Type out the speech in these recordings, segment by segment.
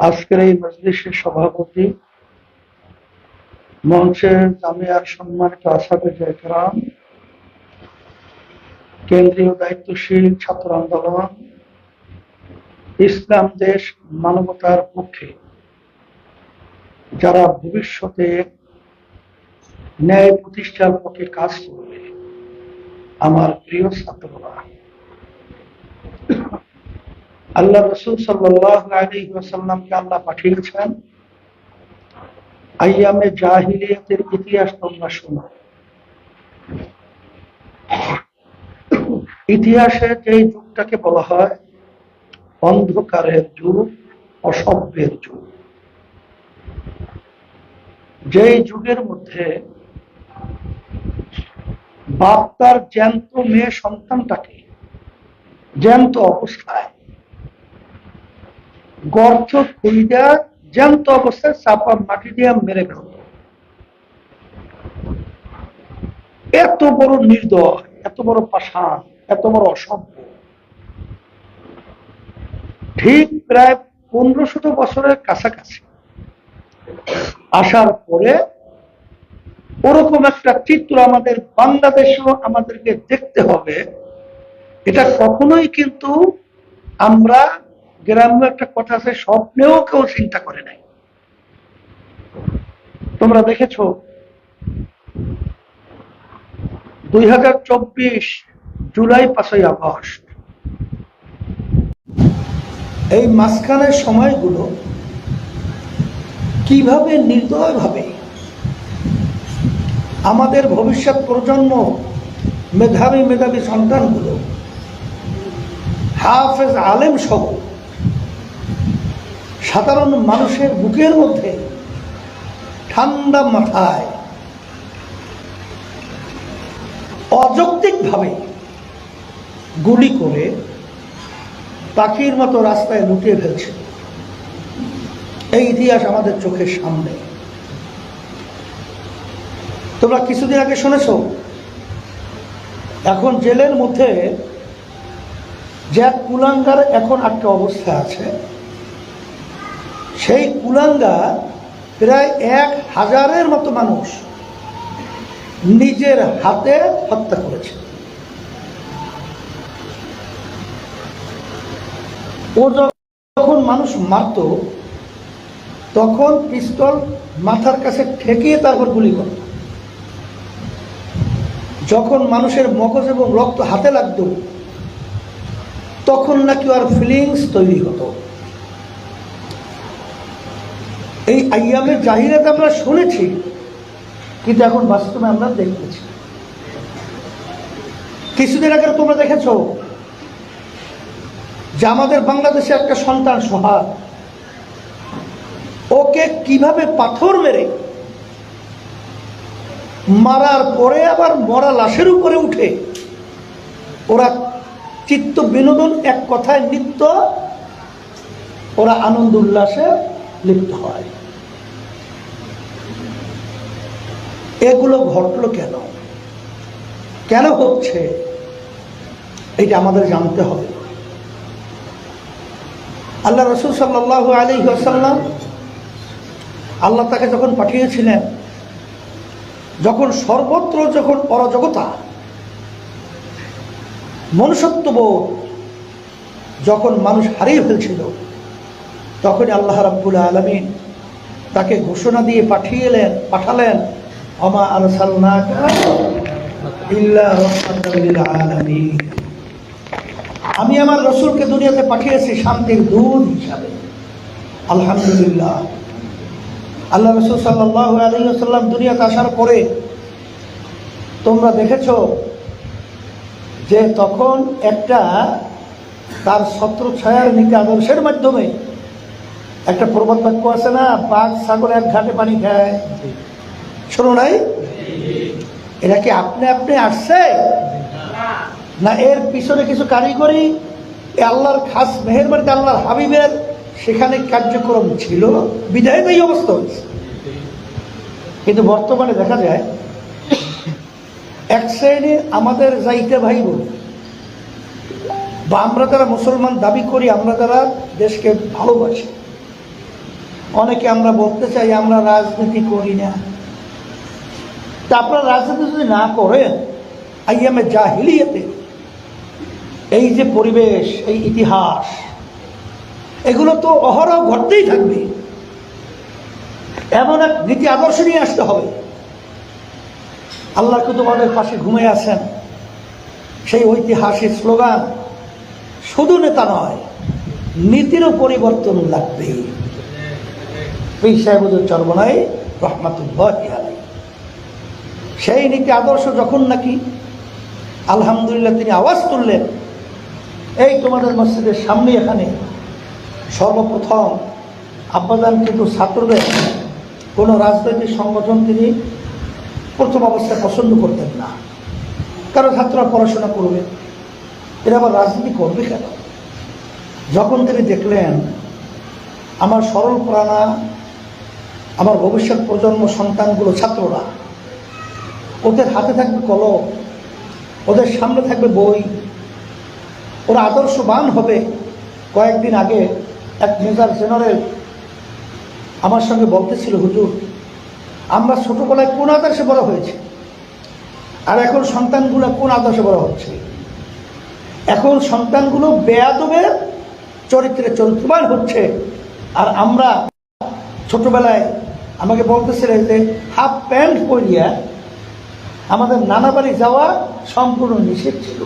আজকের এই মজলিসের সভাপতি মঞ্চের জামিয়ার সম্মানিত আসাদে একরাম, কেন্দ্রীয় দায়িত্বশীল ছাত্র আন্দোলন, ইসলাম দেশ মানবতার পক্ষে যারা ভবিষ্যতে ন্যায় প্রতিষ্ঠার পক্ষে কাজ করবে, আমার প্রিয় ছাত্ররা। আল্লাহ রসুল ওয়াসাল্লামকে আল্লাহ পাঠিয়েছেন, আইয়ামে জাহিলিয়াতের ইতিহাস তোমরা শোনো। ইতিহাসে যে যুগটাকে বলা হয়, অন্ধকারের যুগ, অসভ্যের যুগ। যেই যুগের মধ্যে বাপ তার জ্যান্ত মেয়ে সন্তানটাকে জ্যান্ত অবস্থায় গর্ত খুইদা জ্যান্ত অবস্থায় চাপা মাটি দিয়ে মেরে ফেলত এত বড় নির্দয়, এত বড় পাষাণ, এত বড় অসভ্য ঠিক প্রায় পনেরো শত বছরের কাছাকাছি আসার পরে ওরকম একটা চিত্র আমাদের বাংলাদেশেও আমাদেরকে দেখতে হবে। এটা কখনোই কিন্তু আমরা গ্রাম্য একটা কথা আছে, স্বপ্নেও কেউ চিন্তা করে নাই। তোমরা দেখেছ, দুই হাজার চব্বিশ জুলাই পাঁচই আগস্ট। এই মাঝখানের সময়গুলো কীভাবে নির্দয়ভাবে আমাদের ভবিষ্যৎ প্রজন্ম, মেধাবী মেধাবী সন্তানগুলো হাফেজ আলেম সহ সাধারণ মানুষের বুকের মধ্যে ঠান্ডা মাথায় অযৌক্তিকভাবে গুলি করে পাখির মতো রাস্তায় লুটিয়ে ফেলছে। এই ইতিহাস আমাদের চোখের সামনে। তোমরা কিছুদিন আগে শুনেছ, এখন জেলের মধ্যে জ্যাক কুলাঙ্গার এখন একটা অবস্থা আছে সেই কুলাঙ্গা প্রায় এক হাজারের মতো মানুষ নিজের হাতে হত্যা করেছে। ও যখন মানুষ মারত, তখন পিস্তল মাথার কাছে ঠেকিয়ে তারপর গুলি করত। যখন মানুষের মগজ এবং রক্ত হাতে লাগতো, তখন নাকি আর ফিলিংস তৈরি হতো। এই আইয়ামের জাহিরাতে আমরা শুনেছি, কিন্তু এখন বাস্তবে আমরা দেখতেছি। কিছুদিন আগে তোমরা দেখেছ, যে আমাদের বাংলাদেশে একটা সন্তান সোহাগ। ওকে কীভাবে পাথর মেরে মারার পরে আবার মরা লাশের উপরে উঠে, ওরা চিত্ত বিনোদন এক কথায় নিত্য, ওরা আনন্দ উল্লাসে লিপ্ত হয়। এগুলো ঘটলো কেন? কেন হচ্ছে? এটা আমাদের জানতে হবে। আল্লাহ রসুল সাল্লাহ আলী আসাল্লাম আল্লাহ তাকে যখন পাঠিয়েছিলেন, যখন সর্বত্র যখন অরাজকতা মনুষ্যত্ববোধ যখন মানুষ হারিয়ে ফেলছিল, তখনই আল্লাহ রাব্বুল আলমিন তাকে ঘোষণা দিয়ে পাঠিয়েলেন পাঠালেন আলসাল্লাকা ইল্লা রাহমাতাল লিল আলামিন। আমি আমার রসুলকে দুনিয়াতে পাঠিয়েছি শান্তির দূত হিসাবে। আলহামদুলিল্লাহ। আল্লাহ রসুল সাল্লাহ আলহিহাল্লাম দুনিয়াতে আসার পরে তোমরা দেখেছ যে তখন একটা তার ছত্র ছায়ার নীতি আদর্শের মাধ্যমে একটা প্রবাদ বাক্য আছে না? বাঘ, ছাগল এক ঘাটে পানি খায়। শোনো নাই? এটা কি আপনি আপনি আসছে? না, এর পিছনে কিছু কারিগরি? আল্লাহর খাস মেহেরবানিতে আল্লাহর হাবিবের সেখানে কার্যক্রম ছিল? বিদায় এই অবস্থা হয়েছে। কিন্তু বর্তমানে দেখা যায়, এক শ্রেণি আমাদের যাইতে ভাই বোন বা আমরা যারা মুসলমান দাবি করি, আমরা যারা দেশকে ভালোবাসি, অনেকে আমরা বলতে চাই আমরা রাজনীতি করি না। তা আপনারা রাজনীতি যদি না করেন আইয়ামে জাহিলিয়াতে। এই যে পরিবেশ, এই ইতিহাস, এগুলো তো অহরহ ঘটতেই থাকবে। এমন এক নীতি আদর্শ নিয়ে আসতে হবে। আল্লাহ কুতুবাদের পাশে ঘুমিয়ে আছেন। সেই ঐতিহাসিক স্লোগান, শুধু নেতা নয়, নীতিরও পরিবর্তন লাগবে এই সাহেবুদ্দিন চরমনাই রহমাতুল্লাহ সেই নীতি আদর্শ যখন নাকি, আলহামদুলিল্লাহ তিনি আওয়াজ তুললেন, এই তোমাদের মসজিদের সামনে এখানে সর্বপ্রথম আব্বাজান কিন্তু ছাত্রদের কোনো রাজনৈতিক সংগঠন তিনি প্রথম অবস্থায় পছন্দ করতেন না। কারণ ছাত্ররা পড়াশোনা করবে। এরা আবার রাজনীতি করবে কেন? যখন তিনি দেখলেন, আমার সরল প্রাণা আমার ভবিষ্যৎ প্রজন্ম সন্তানগুলো ছাত্ররা ওদের হাতে থাকবে কলম, ওদের সামনে থাকবে বই। ওরা আদর্শবান হবে। কয়েকদিন আগে এক মেজার জেনারেল আমার সঙ্গে বলতেছিল, হুজুর, আমরা ছোটবেলায় কোন আদর্শে বড় হয়েছে? আর এখন সন্তানগুলো কোন আদর্শে বড় হচ্ছে? এখন সন্তানগুলো বেয়াদবের চরিত্রে চরিত্রবান হচ্ছে। আর আমরা ছোটবেলায় আমাকে বলতেছিলেন যে, হাফ প্যান্ট পরিয়া আমাদের নানা বাড়ি যাওয়া সম্পূর্ণ নিষেধ ছিল।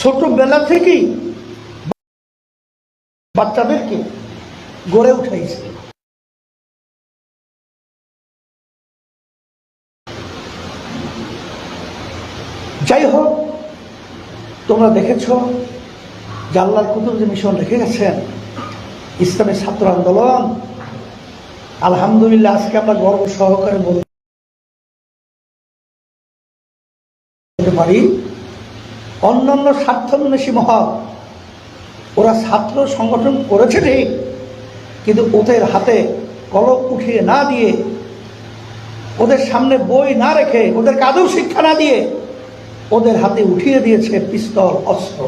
ছোটবেলা থেকেই বাচ্চাদেরকে গড়ে উঠাইছে যাই হোক, তোমরা দেখেছ আল্লাহর কুতুব যে মিশন রেখে গেছেন, ইসলামের ছাত্র আন্দোলন, আলহামদুলিল্লাহ আজকে আমরা গর্ব সহকারে বলতে পারি। অন্যান্য স্বার্থন্বেষী মহল ওরা ছাত্র সংগঠন করেছে ঠিক কিন্তু ওদের হাতে কলম উঠিয়ে না দিয়ে, ওদের সামনে বই না রেখে ওদের কাদৌ শিক্ষা না দিয়ে, ওদের হাতে উঠিয়ে দিয়েছে পিস্তল, অস্ত্র।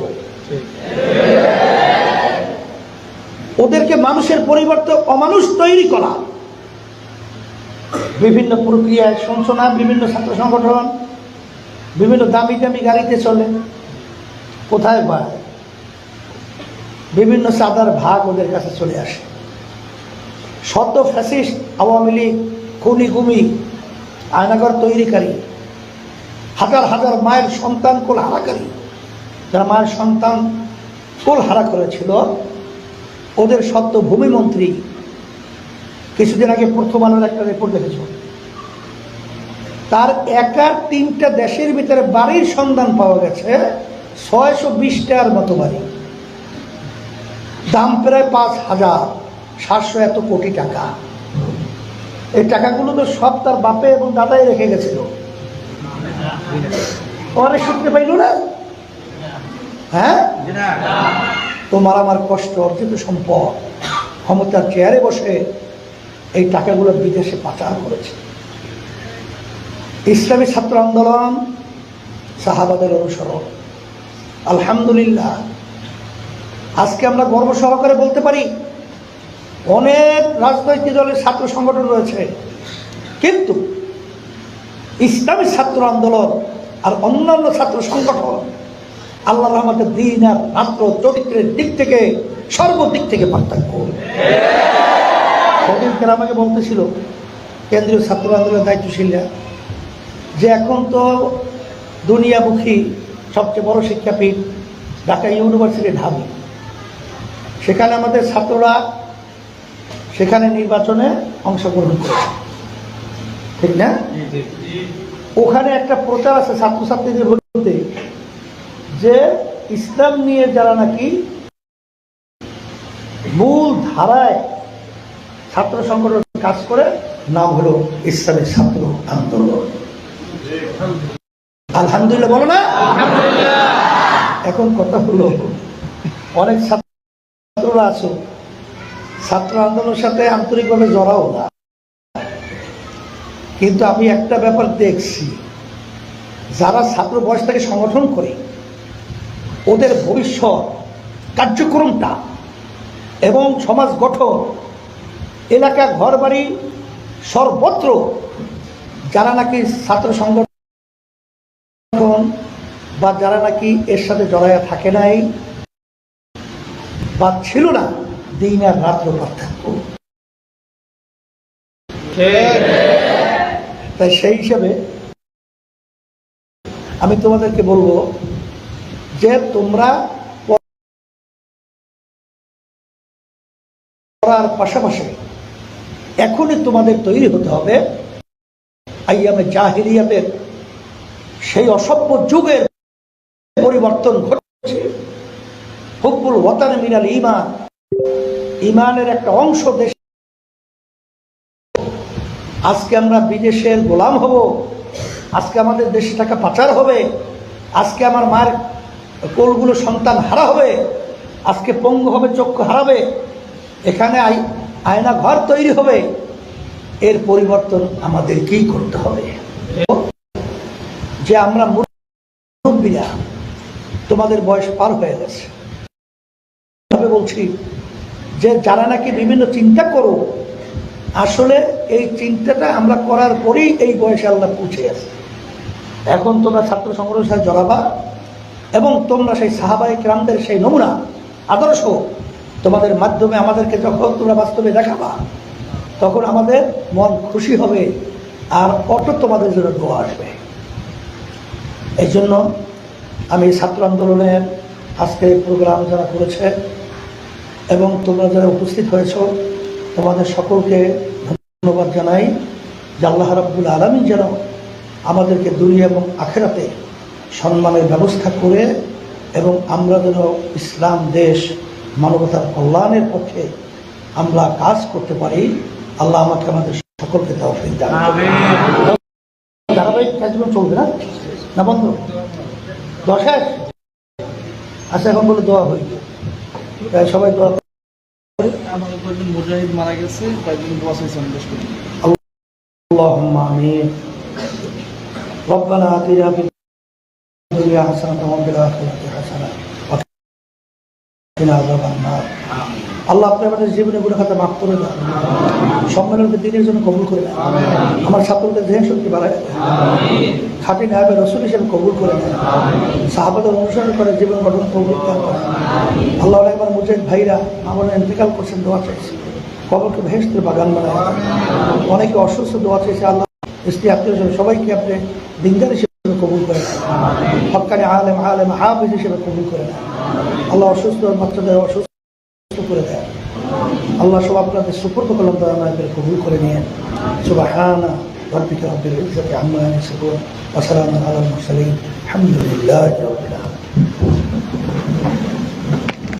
ওদেরকে মানুষের পরিবর্তে অমানুষ তৈরি করা। বিভিন্ন প্রক্রিয়ায় সঞ্চনা, বিভিন্ন ছাত্র সংগঠন বিভিন্ন দামি দামি গাড়িতে চলে। কোথায় পায় বিভিন্ন চাঁদার ভাগ ওদের কাছে চলে আসে। সদ্য ফ্যাসিস্ট, আওয়ামী লীগ, খুনি গুমি আয়নাগর তৈরিকারী, হাজার হাজার মায়ের সন্তান কোল হারাকারী, যারা মায়ের সন্তান কোল হারা করেছিল, ওদের সত্য ভূমিমন্ত্রী কিছুদিন আগে প্রথম আলোর একটা রিপোর্ট দেখেছ? তার একার তিনটা দেশের ভিতরে বাড়ির সন্ধান পাওয়া গেছে, ছয়শো বিশটার মতো বাড়ি। দাম প্রায় পাঁচ হাজার, সাতশো এত কোটি টাকা। এই টাকাগুলো তো সব তার বাপে এবং দাদাই রেখে গেছিল। অনেক সূত্রে পাইল না? হ্যাঁ? তোমার আমার কষ্ট অর্জিত সম্পদ ক্ষমতার চেয়ারে বসে এই টাকাগুলো বিদেশে পাচার করেছে। ইসলামী ছাত্র আন্দোলন সাহাবাদের অনুসরণ। আলহামদুলিল্লাহ। আজকে আমরা গর্ব সহকারে বলতে পারি, অনেক রাজনৈতিক দলের ছাত্র সংগঠন রয়েছে, কিন্তু ইসলামী ছাত্র আন্দোলন আর অন্যান্য ছাত্র সংগঠন আল্লাহ রহমতের দিন আর রাত্র চরিত্রের দিক থেকে সর্বদিক থেকে পার্থক্য। সেদিনকে আমাকে বলতেছিল, কেন্দ্রীয় ছাত্র আন্দোলনের দায়িত্বশীলরা যে এখন তো দুনিয়ামুখী সবচেয়ে বড় শিক্ষাপীঠ ঢাকা ইউনিভার্সিটি ঢাবি। সেখানে আমাদের ছাত্ররা সেখানে নির্বাচনে অংশগ্রহণ করে ঠিক না? ওখানে একটা প্রচার আছে ছাত্রছাত্রীদের বলতে যে ইসলাম নিয়ে যারা নাকি মূল ধারায় ছাত্র সংগঠন কাজ করে নাম হলো ইসলামের ছাত্র আন্দোলন। আলহামদুলিল্লাহ বলো না? এখন কথা হলো অনেক ছাত্ররা আছো। ছাত্র আন্দোলনের সাথে আন্তরিকভাবে জড়াও না। কিন্তু আমি একটা ব্যাপার দেখছি যারা ছাত্র বয়স থেকে সংগঠন করে ওদের ভবিষ্যৎ কার্যক্রমটা এবং সমাজ গঠন এলাকা ঘরবাড়ি সর্বত্র যারা নাকি ছাত্র সংগঠন বা যারা নাকি এর সাথে জড়াইয়া থাকে নাই বা ছিল না দিন আর রাত্র পার্থক্য। তাই সেই হিসাবে আমি তোমাদেরকে বলব যে তোমরা পড়ার পাশাপাশি এখনই তোমাদের তৈরি হতে হবে আইয়ামে জাহিরিয়াতের সেই অসভ্য যুগের পরিবর্তন ঘটছে। হুকুল ওয়াতান মিনাল ইমান ইমানের একটা অংশ দেশ। আজকে আমরা বিদেশের গোলাম হব। আজকে আমাদের দেশে টাকা পাচার হবে। আজকে আমার মায়ের কোলগুলো সন্তান হারা হবে। আজকে পঙ্গু হবে, চক্ষু হারাবে। এখানে আয়না ঘর তৈরি হবে। এর পরিবর্তন আমাদেরকেই করতে হবে? যে আমরা মুরব্বীরা, তোমাদের বয়স পার হয়ে গেছে। বলছি, যে যারা নাকি বিভিন্ন চিন্তা করো, আসলে এই চিন্তাটা আমরা করার পরেই এই বয়সে আল্লাহ পৌঁছে গেছে। এখন তোমরা ছাত্র সংগঠনের সাথে জড়াবা, এবং তোমরা সেই সাহাবাই ক্রান্তের সেই নমুনা, আদর্শ, তোমাদের মাধ্যমে আমাদেরকে যখন তোমরা বাস্তবে দেখাবা, তখন আমাদের মন খুশি হবে, আর অটো তোমাদের জন্য দোয়া আসবে। এই জন্য আমি ছাত্র আন্দোলনের আজকে এই প্রোগ্রাম যারা করেছে এবং তোমরা যারা উপস্থিত হয়েছ তোমাদের সকলকে ধন্যবাদ জানাই যে আল্লাহ রাব্বুল আলমী যেন আমাদেরকে দুনিয়া এবং আখেরাতে সম্মানের ব্যবস্থা করে এবং আমরা যেন ইসলাম দেশ মানবতার কল্যাণের পক্ষে আমরা কাজ করতে পারি। আল্লাহ আমাকে আমাদের সকলকে তৌফিক দান। ধারাবাহিক কাজগুলো চলবে না? না বন্ধ দশের আচ্ছা এখন বলে দোয়া হই তাই সবাই দোয়া করুন। আমাদের কয়েকজন মুজাহিদ মারা গেছে কয়েকজন দোয়া চাইছে আমি বেশ করি اللهم آمين ربنا آتنا في الدنيا حسنة وفي الآخرة حسنة وقنا عذاب النار আল্লাহ আপনি আমাদের জীবনে গুলো খাতা মাফ করে দেন সম্মেলনকে দিনের জন্য কবুল করে দেন আমার ছাত্রদের দেহ শক্তি বাড়ায়। খাটি নায়বের রসুল হিসেবে কবুল করে দেন সাহাবাদের অনুসরণ করে জীবন গঠন কবুল করেন আল্লাহ একবার মুজাহিদ ভাইরা আমার ইন্তেকাল করছেন, দোয়া চাইছে। কবরকে ভেস্তের বাগান বানায়। অনেকে অসুস্থ, দোয়া চাইছে, আল্লাহ স্ত্রী, আত্মীয় সবাইকে আপনি দিনদার হিসেবে কবুল করে হকানি আলেম আলেম, হাফিজ হিসেবে কবুল করে নেন। আল্লাহ অসুস্থ বাচ্চাদের অসুস্থ করে দেন আল্লাহ সব আপনাদের সুপর্দ কলম দয়ামায়দের কবুল করে নিয়েন সুবাহানা ربك رب العزة عما يصفون وسلام على المرسلين الحمد لله رب العالمين